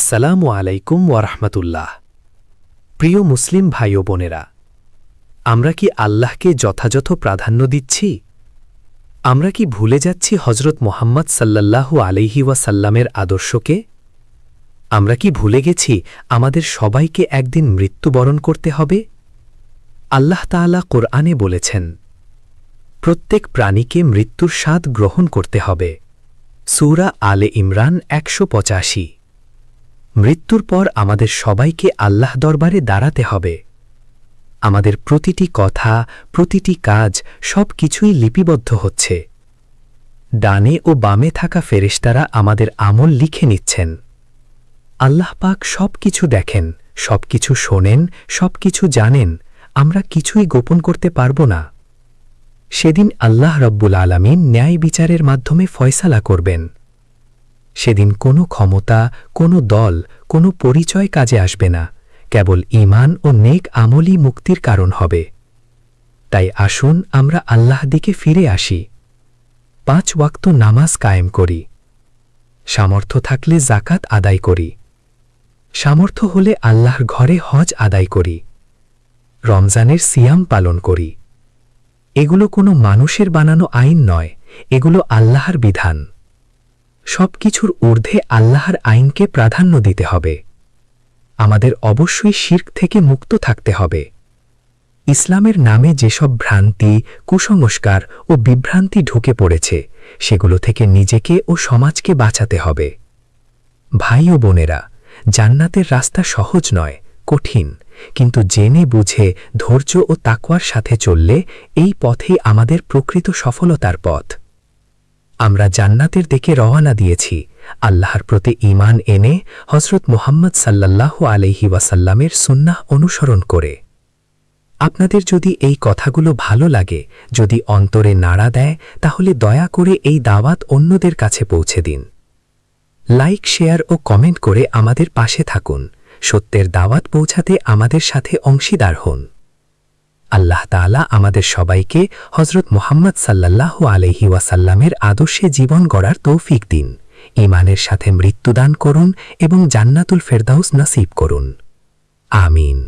আসসালামু আলাইকুম ওয়ারহমতুল্লাহ প্রিয় মুসলিম ভাই ও বোনেরা, আমরা কি আল্লাহকে যথাযথ প্রাধান্য দিচ্ছি? আমরা কি ভুলে যাচ্ছি হজরত মোহাম্মদ সাল্লাল্লাহু আলাইহি ওয়াসাল্লামের আদর্শকে? আমরা কি ভুলে গেছি আমাদের সবাইকে একদিন মৃত্যুবরণ করতে হবে? আল্লাহ তাআলা কোরআনে বলেছেন, প্রত্যেক প্রাণীকে মৃত্যুর স্বাদ গ্রহণ করতে হবে। সূরা আলে ইমরান একশো পঁচাশি। মৃত্যুর পর আমাদের সবাইকে আল্লাহ দরবারে দাঁড়াতে হবে। আমাদের প্রতিটি কথা, প্রতিটি কাজ সব কিছুই লিপিবদ্ধ হচ্ছে। ডানে ও বামে থাকা ফেরেশতারা আমাদের আমল লিখে নিচ্ছেন। আল্লাহ পাক সব কিছু দেখেন সব কিছু শোনেন সব কিছু জানেন, আমরা কিছুই গোপন করতে পারব না। সেদিন আল্লাহ রব্বুল আলমিন ন্যায় বিচারের মাধ্যমে ফয়সালা করবেন। সেদিন কোনো ক্ষমতা, কোনো দল, কোনো পরিচয় কাজে আসবে না। কেবল ইমান ও নেক আমলই মুক্তির কারণ হবে। তাই আসুন আমরা আল্লাহ দিকে ফিরে আসি। পাঁচ ওয়াক্ত নামাজ কায়েম করি। সামর্থ্য থাকলে জাকাত আদায় করি। সামর্থ্য হলে আল্লাহর ঘরে হজ আদায় করি। রমজানের সিয়াম পালন করি। এগুলো কোনো মানুষের বানানো আইন নয়, এগুলো আল্লাহর বিধান। সব কিছুর ঊর্ধ্বে আল্লাহর আইনকে প্রাধান্য দিতে হবে। আমাদের অবশ্যই শির্ক থেকে মুক্ত থাকতে হবে। ইসলামের নামে যেসব ভ্রান্তি, কুসংস্কার ও বিভ্রান্তি ঢুকে পড়েছে, সেগুলো থেকে নিজেকে ও সমাজকে বাঁচাতে হবে। ভাই ও বোনেরা, জান্নাতের রাস্তা সহজ নয়, কঠিন, কিন্তু জেনে বুঝে, ধৈর্য ও তাকওয়ার সাথে চললে এই পথেই আমাদের প্রকৃত সফলতার পথ। আমরা জান্নাতের দিকে রওয়ানা দিয়েছি। আল্লাহর প্রতি ঈমান এনে হজরত মোহাম্মদ সাল্লাল্লাহু আলহি ওয়াসাল্লামের সুন্নাহ অনুসরণ করে। আপনাদের যদি এই কথাগুলো ভালো লাগে, যদি অন্তরে নাড়া দেয়, তাহলে দয়া করে এই দাওয়াত অন্যদের কাছে পৌঁছে দিন। লাইক, শেয়ার ও কমেন্ট করে আমাদের পাশে থাকুন। সত্যের দাওয়াত পৌঁছাতে আমাদের সাথে অংশীদার হন। আল্লাহ তালা আমাদের সবাইকে হজরত মোহাম্মদ সাল্লাহ আলহি ওয়াসাল্লামের আদর্শে জীবন গড়ার তৌফিক দিন। ইমানের সাথে মৃত্যুদান করুন এবং জান্নাতুল ফেরদাউস নাসিব করুন। আমিন।